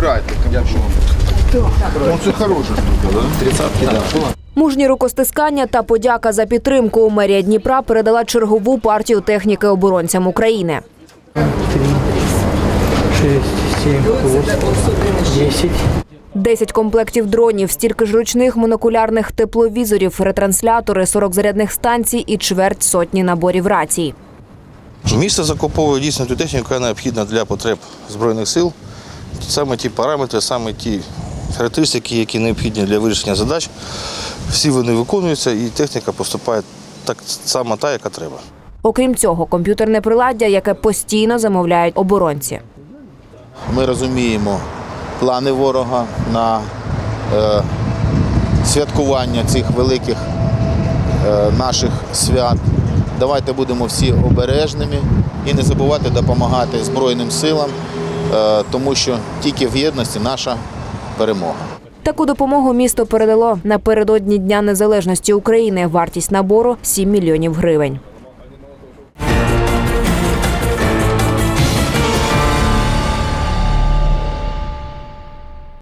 забирайте. Ну, це хороша штука, да? Мужні рукостискання та подяка за підтримку. Мерія Дніпра передала чергову партію техніки оборонцям України. шесть, семь, восемь, десять. 10 комплектів дронів, стільки ж ручних монокулярних тепловізорів, ретранслятори, 40 зарядних станцій і чверть сотні наборів рацій. Місто закуповує дійсно ту техніку, яка необхідна для потреб Збройних сил. Саме ті параметри, саме ті характеристики, які необхідні для вирішення задач, всі вони виконуються і техніка поступає так само та, яка треба. Окрім цього, комп'ютерне приладдя, яке постійно замовляють оборонці. Ми розуміємо плани ворога на е, святкування цих великих е, наших свят. Давайте будемо всі обережними і не забувати допомагати Збройним силам, тому що тільки в єдності наша перемога. Таку допомогу місто передало напередодні Дня Незалежності України. Вартість набору 7 мільйонів гривень.